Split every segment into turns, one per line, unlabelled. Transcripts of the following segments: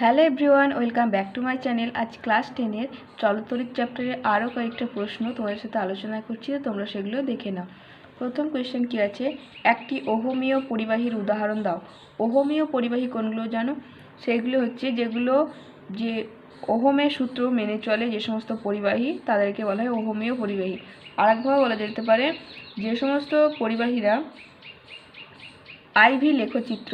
Hello everyone, welcome back to my channel. আজ class টেনের চলতরিক চ্যাপ্টারের আরও কয়েকটা প্রশ্ন তোমাদের সাথে আলোচনা করছি তোমরা সেগুলো দেখে নাও। প্রথম কোয়েশ্চেন কী আছে? একটি ওহমীয় পরিবাহীর উদাহরণ দাও। ওহমীয় পরিবাহী কোনগুলো জানো? সেগুলো হচ্ছে যেগুলো যে ওহমের সূত্র মেনে চলে যে সমস্ত পরিবাহী, তাদেরকে বলা হয় ওহমীয় পরিবাহী। আরেকভাবে বলা যেতে পারে, যে সমস্ত পরিবাহীরা আইভি লেখচিত্র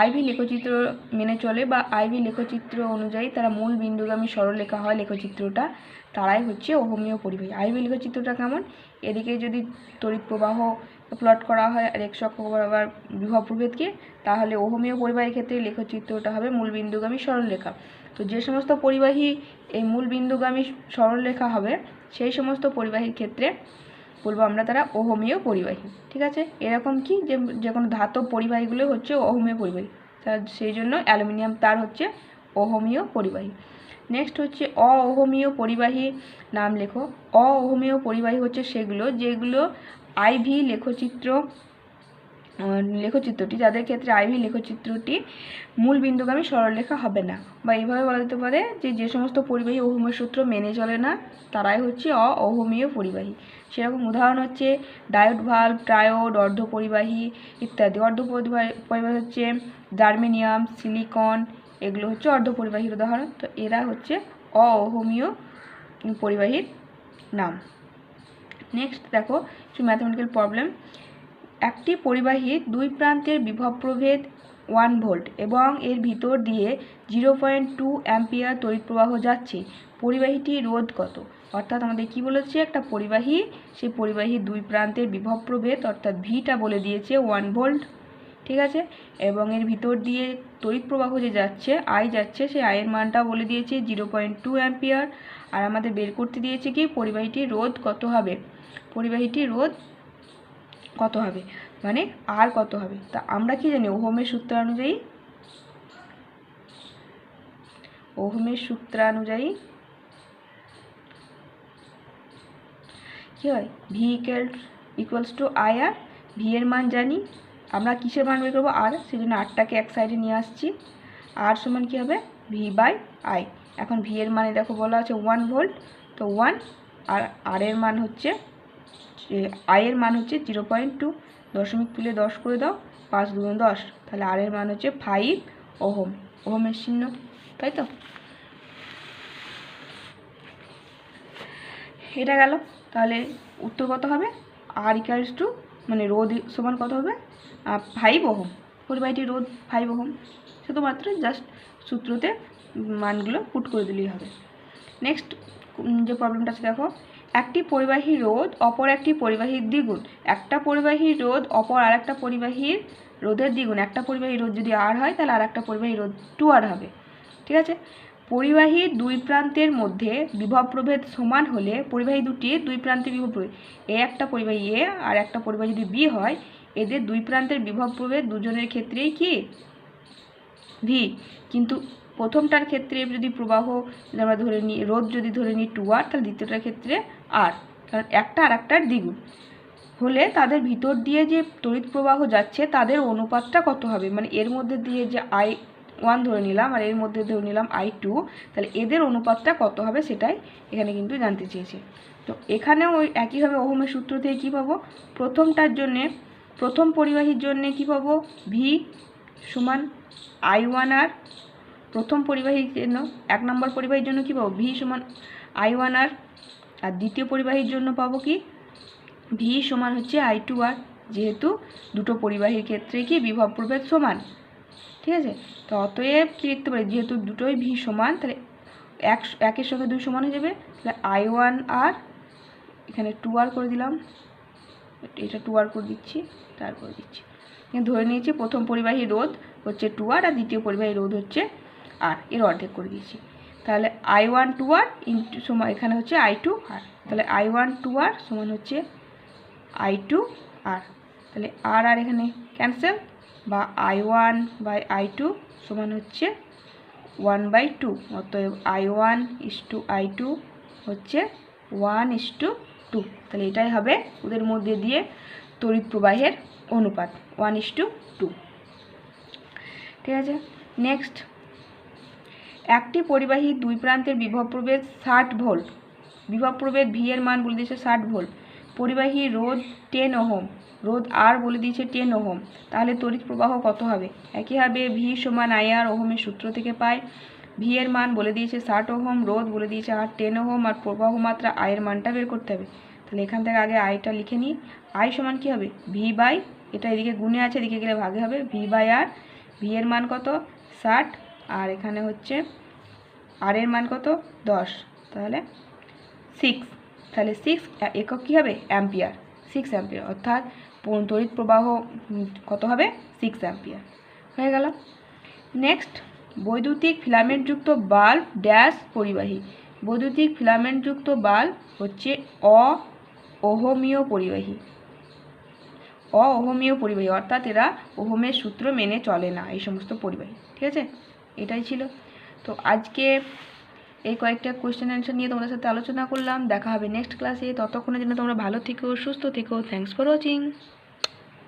আইভি লেখচিত্র মেনে চলে বা আইভি লেখচিত্র অনুযায়ী তারা মূল বিন্দুগামী সরলরেখা হয় লেখচিত্রটা, তারাই হচ্ছে অহমীয় পরিবাহী আইভি লেখচিত্রটা কেমন? এদিকে যদি তড়িৎ প্রবাহ প্লট করা হয় আর এক্স অক্ষ বরাবর বিভব প্রভেদকে তাহলে অহমীয় পরিবাহীর ক্ষেত্রে লেখচিত্রটা হবে মূল বিন্দুগামী সরলরেখা। তো যে সমস্ত পরিবাহী এই মূল বিন্দুগামী সরলরেখা হবে, সেই সমস্ত পরিবাহীর ক্ষেত্রে বলব আমরা তারা অহমীয় পরিবাহী, ঠিক আছে? এরকম কি যে যে কোনো ধাতব পরিবাহীগুলো হচ্ছে অহমীয় পরিবাহী তার সেই জন্য অ্যালুমিনিয়াম তার হচ্ছে অহমীয় পরিবাহী। নেক্সট হচ্ছে অহমীয় পরিবাহী নাম লেখো। অহমীয় পরিবাহী হচ্ছে সেগুলো যেগুলো আইভি লেখচিত্র লেখচিত্রটি। যাদের ক্ষেত্রে আইভি লেখচিত্রটি মূল বিন্দুগামী সরলরেখা হবে না। বা এইভাবে বলা যেতে পারে যে যে সমস্ত পরিবাহী ওহমের সূত্র মেনে চলে না, তারাই হচ্ছে অওহমীয় পরিবাহী। সেরকম উদাহরণ হচ্ছে ডায়োড ভাল্ব, ট্রায়োড, অর্ধ পরিবাহী ইত্যাদি। অর্ধপরিবাহী পরিবাহী হচ্ছে জার্মেনিয়াম, সিলিকন, এগুলো হচ্ছে অর্ধপরিবাহীর উদাহরণ। তো এরা হচ্ছে অওহমীয় পরিবাহীর নাম। নেক্সট দেখো, কিছু ম্যাথমেটিক্যাল প্রবলেম একটি পরিবাহীর দুই প্রান্তের বিভব প্রভেদ ওয়ান ভোল্ট এবং এর ভিতর দিয়ে জিরো পয়েন্ট টু অ্যাম্পিয়ার তড়িৎ প্রবাহ যাচ্ছে। পরিবাহীটির রোধ কত অর্থাৎ আমাদের কি বলেছে? একটা পরিবাহী, সেই পরিবাহীর দুই প্রান্তের বিভব প্রভেদ অর্থাৎ ভিটা বলে দিয়েছে ওয়ান ভোল্ট। ঠিক আছে? এবং এর ভিতর দিয়ে তড়িৎ প্রবাহ যে যাচ্ছে আই যাচ্ছে, সেই আয়ের মানটা বলে দিয়েছে জিরো পয়েন্ট টু অ্যাম্পিয়ার। আর আমাদের বের করতে দিয়েছে কি? পরিবাহীটির রোধ কত হবে। পরিবাহীটির রোধ কত হবে? মানে আর কত হবে? তা আমরা কি জানি? ওহমের সূত্রানুযায়ী ওহমের সূত্রানুযায়ী কি হয়? V equal equals to I R V এর মান জানি। আমরা কিসের মান বের করব? আর সেই জন্য আরটাকে এক সাইডে নিয়ে আসছি। আর সমান কী হবে? ভি বাই আই এখন ভি এর মানে দেখো বলা আছে ওয়ান ভোল্ট তো ওয়ান আর আর এর মান হচ্ছে আই এর মান হচ্ছে জিরো পয়েন্ট টু দশমিক তুলে দশ করে দাও, পাঁচ দুগুণ দশ। তাহলে আর এর মান হচ্ছে ফাইভ ওহম। ওহমের চিহ্ন, তাই তো? এটা গেল। তাহলে উত্তর কত হবে? আর ইকালস টু মানে রোদ সমান কত হবে? Five ohm. পরিবাহীটির রোদ ফাইভ ওহম। শুধুমাত্র জাস্ট সূত্রতে মানগুলো পুট করে দিলেই হবে। নেক্সট যে প্রবলেমটা আছে, দেখো। একটি পরিবাহী রোধ, অপর একটি পরিবাহীর দ্বিগুণ। একটা পরিবাহী রোধ, অপর আর একটা পরিবাহীর রোধের দ্বিগুণ। একটা পরিবাহী রোধ যদি আর হয়, তাহলে আর একটা পরিবাহী রোধ টু আর হবে। ঠিক আছে? পরিবাহী দুই প্রান্তের মধ্যে বিভব প্রভেদ সমান হলে পরিবাহী দুটি দুই প্রান্তের বিভব প্রভেদ এ একটা পরিবাহী এ, আর একটা পরিবাহী যদি বি হয়, এদের দুই প্রান্তের বিভব প্রভেদ দুজনের ক্ষেত্রেই কি? ভি কিন্তু প্রথমটার ক্ষেত্রে যদি প্রবাহ আমরা ধরে নিই রোদ যদি ধরে নিই টু আর তাহলে দ্বিতীয়টার ক্ষেত্রে আর কারণ একটা আর একটার দ্বিগুণ। হলে তাদের ভিতর দিয়ে যে তড়িৎ প্রবাহ যাচ্ছে, তাদের অনুপাতটা কত হবে? মানে এর মধ্যে দিয়ে যে আই ওয়ান ধরে নিলাম আর এর মধ্যে ধরে নিলাম আই টু তাহলে এদের অনুপাতটা কত হবে সেটাই এখানে কিন্তু জানতে চেয়েছে। তো এখানেও ওই একইভাবে ওহমের সূত্র থেকে কী পাবো? প্রথমটার জন্যে, প্রথম পরিবাহীর জন্যে কী পাবো? ভি সমান আই ওয়ান আর প্রথম পরিবাহীর জন্য, এক নম্বর পরিবাহীর জন্য কী পাবো? ভি সমান আই ওয়ান আর আর দ্বিতীয় পরিবাহীর জন্য পাবো কি? ভি সমান হচ্ছে আই টু আর যেহেতু দুটো পরিবাহীর ক্ষেত্রে কি বিভব প্রভেদ সমান। ঠিক আছে? তো অতএব কী লিখতে পারি? যেহেতু দুটোই ভি সমান, তাহলে এক, একের সঙ্গে দুই সমান হয়ে যাবে। তাহলে আই ওয়ান আর এখানে টু আর করে দিলাম। এটা টু আর করে দিচ্ছি তার করে দিচ্ছি। ধরে নিয়েছি প্রথম পরিবাহী রোধ হচ্ছে টু আর আর দ্বিতীয় পরিবাহী রোধ হচ্ছে আর, এর অর্ধেক করে দিয়েছি। তাহলে আই ওয়ান টু আর ইন্টু সমান, এখানে হচ্ছে আই টু আর তাহলে আই ওয়ান টু আর সমান হচ্ছে আই টু আর তাহলে আর আর এখানে ক্যান্সেল বা I one by I two সমান হচ্ছে ওয়ান বাই টু অতএব I one is to I two হচ্ছে ওয়ান ইস টু টু তাহলে এটাই হবে ওদের মধ্যে দিয়ে তড়িৎ প্রবাহের অনুপাত ওয়ান ইস টু টু ঠিক আছে? নেক্সট একটি পরিবাহী দুই প্রান্তের বিভব প্রভেদ ষাট ভোল্ট। বিভব প্রভেদ ভি এর মান বলে দিয়েছে ষাট ভোল্ট। পরিবাহী রোধ টেন ওহম। রোধ আর বলে দিয়েছে টেন ওহম। তাহলে তড়িৎ প্রবাহ কত হবে? একইভাবে ভি সমান আই আর ওহমের সূত্র থেকে পাই। ভি এর মান বলে দিয়েছে ষাট ওহম, রোধ বলে দিয়েছে আর টেন ওহম, আর প্রবাহ মাত্রা আয়ের মানটা বের করতে হবে। তাহলে এখান থেকে আগে আইটা লিখে নিই। আই সমান কী হবে? ভি বাই, এটা এদিকে গুণে আছে, এদিকে গেলে ভাগে হবে। ভি বাই আর, ভি এর মান কত? ষাট। আর এখানে হচ্ছে আর এর মান কত? দশ। তাহলে সিক্স তাহলে সিক্স একক কী হবে? অ্যাম্পিয়ার। Six ampere. অর্থাৎ তড়িৎ প্রবাহ কত হবে? Six ampere. হয়ে গেল। নেক্সট বৈদ্যুতিক ফিলামেন্টযুক্ত বাল্ব ড্যাশ পরিবাহী। বৈদ্যুতিক ফিলামেন্টযুক্ত বাল্ব হচ্ছে অ ওহমীয় পরিবাহী। অ অহমীয় পরিবাহী। অর্থাৎ এরা ওহমের সূত্র মেনে চলে না এই সমস্ত পরিবাহী। ঠিক আছে? এটাই ছিল। তো আজকে এই কয়েকটা কোয়েশ্চেন অ্যান্সার নিয়ে তোমাদের সাথে আলোচনা করলাম। দেখা হবে নেক্সট ক্লাসে ততক্ষণের জন্য তোমরা ভালো থেকো, সুস্থ থেকো। Thanks for watching